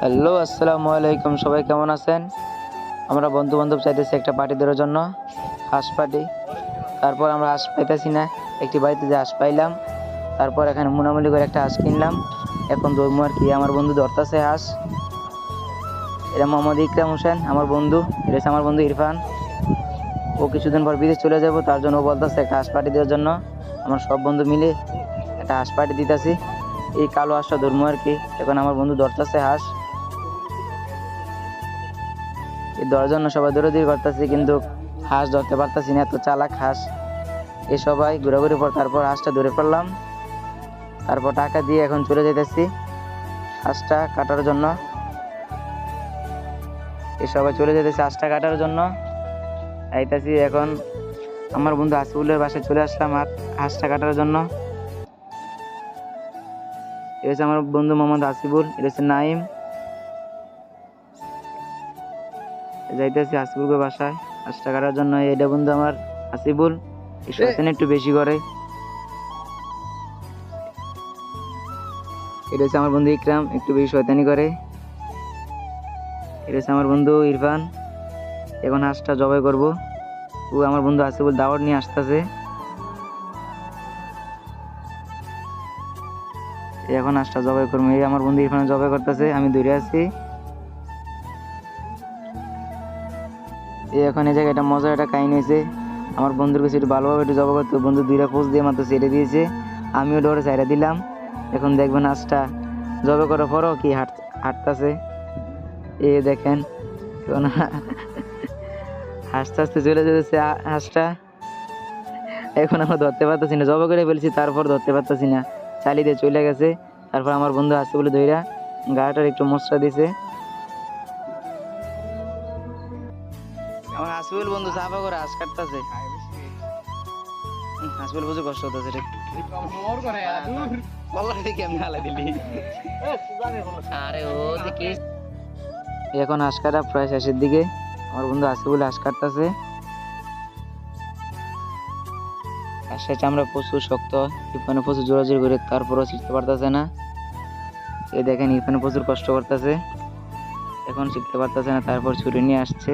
Hello, আসসালামু আলাইকুম। সবাই কেমন আছেন? আমরা বন্ধু বান্ধব চাইতেছি একটা পার্টি দেওয়ার জন্য, হাঁস পার্টি তারপর আমরা হাঁস পাইতেছি না, একটি বাড়িতে যে হাঁস পাইলাম। তারপর এখানে মুনামুলি করে একটা হাঁস কিনলাম। এখন ধর্ম আর কি, আমার বন্ধু ধরতেছে হাঁস। এটা মোহাম্মদ ইকরাম হোসেন, আমার বন্ধু এটা আমার বন্ধু ইরফান। ও কিছুদিন পর বিদেশ চলে যাব, তার জন্য ও বলতেছে একটা হাঁস পার্টি দেওয়ার জন্য। আমার সব বন্ধু মিলে একটা হাঁস পার্টি দিতেছি। এই কালো হাঁসটা ধর্ম আর কি, এখন আমার বন্ধু ধরতেছে হাঁস। ধরার জন্য সবাই দৌড়াদৌড়ি করতেছি, কিন্তু হাঁস ধরতে পারতেছি না, এত চালাক হাঁস। এ সবাই ঘোরাঘুরি পর তারপর হাঁসটা ধরে ফেললাম তারপর টাকা দিয়ে এখন চলে যেতেছি হাঁসটা কাটার জন্য। এ সবাই চলে যেতেছি হাঁসটা কাটার জন্য। আইতাছি এখন, আমার বন্ধু আসিফুলের বাসায় চলে আসলাম হাত- হাঁসটা কাটার জন্য। এটা হচ্ছে আমার বন্ধু মোহাম্মদ আসিফুল, এটা হচ্ছে নাইম। যাইতেছি আসিফুলকে বাসায়। হাঁসটা কাটার জন্য এটা বন্ধু আমার আসিফুল শয়তান একটু বেশি করে। এটা হচ্ছে আমার বন্ধু ইকরাম, একটু বেশি শয়তানি করে। এটা হচ্ছে আমার বন্ধু ইরফান। এখন হাঁসটা জবাই করব। ও আমার বন্ধু আসিফুল দাওয়াত নিয়ে আসতেছে। এখন হাঁসটা জবাই করব। এই আমার বন্ধু ইরফান জবাই করতেছে, আমি দূরে আছি। এখন এই জায়গায় একটা মজার একটা কাহিনী হয়েছে। আমার বন্ধুর কাছে একটু ভালোভাবে একটু জবা করতে বন্ধু দুইটা পোস্ট দিয়ে মাত্র ছেড়ে দিয়েছে। আমিও ডরে ছাইড়া দিলাম। এখন দেখবেন হাঁসটা জবে করার পরও কি হাঁট, হাঁটতেছে। এ দেখেন হাসতে হাসতে চলে যেতেছে হাঁসটা। এখন আমরা ধরতে পারতেছি না। জবা করে ফেলছি, তারপর ধরতে পারতেছি না। চালিয়ে দিয়ে চলে গেছে। তারপর আমার বন্ধু আসছে বলে ধইরা গাটার একটু মশলা দিছে আমার আসিফুল বন্ধু চাপা করে হাঁস কাটতেছে। আসিফুল বুঝে কষ্ট হতেছে রে। আরে ও দেখি। এখন হাঁস কাটা প্রায় শেষের দিকে। আমার বন্ধু আসিফুল হাঁস কাটতেছে। হাঁসের চামড়া প্রচুর শক্ত, ইরফানে প্রচুর জোরাজোরি করে তারপরও শিখতে পারতেছে না। এই দেখেন, ইরফানে প্রচুর কষ্ট করতেছে। এখন শিখতে পারতেছে না, তারপর ছুরি নিয়ে আসছে।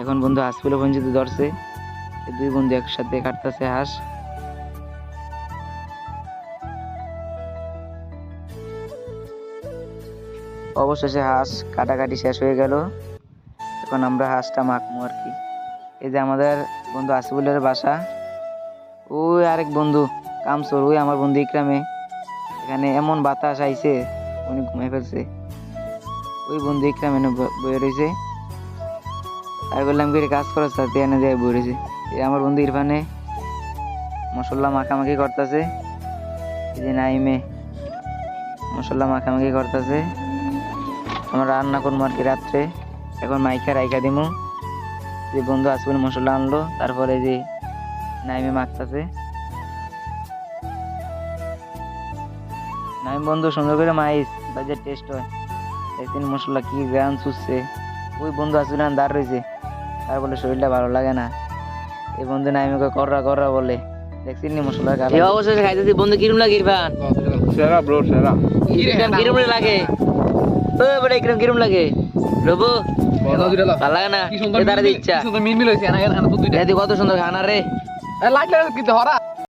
এখন বন্ধু হাঁসগুলো পঞ্চিত ধরছে। দুই বন্ধু একসাথে কাটতেছে হাঁস। অবশেষে হাঁস কাটাকাটি শেষ হয়ে গেল। এখন আমরা হাঁসটা মাখবো আর কি। এই যে আমাদের বন্ধু আসিফুলের বাসা। ওই আরেক বন্ধু, কামসর, ওই আমার বন্ধু ইকরামে। এখানে এমন বাতাস আইছে, উনি ঘুমিয়ে ফেলছে। ওই বন্ধু ইকরাম বয়ে রয়েছে আর বললাম কি কাজ করো সাথে এনে দিয়ে রয়েছে এই আমার বন্ধু ইরফানে মশলা মাখামাখি করতেছে। এই যে নাইমে মশলা মাখামাখি করতেছে। আমরা রান্না করব আর কি রাত্রে। এখন মাইকা রাইকা দিমু। যে বন্ধু আসবেন মশলা আনলো, তারপরে যে নাইমে মাখতেছে। নাইম বন্ধু, সুন্দর করে মাইস বাজে টেস্ট হয়। একদিন মশলা কি গান চুষছে ওই বন্ধু আসবে না দাঁড় রয়েছে। তার বলে শরীরটা ভালো লাগে না। এই বন্ধু নাইমকে কররা কররা বলে। দেখছিস নি মশলা গালা। এই অবশেষে খাইতেছি। বন্ধু কিরম লাগে ইরফান? সেরা ব্রো সেরা। কিরম লাগে? ও বড় কিরম কিরম লাগে? রবু ভালো লাগে না? ইচ্ছা মিলমিল হইছে না না কত সুন্দর খানা রে। কিন্তু হরা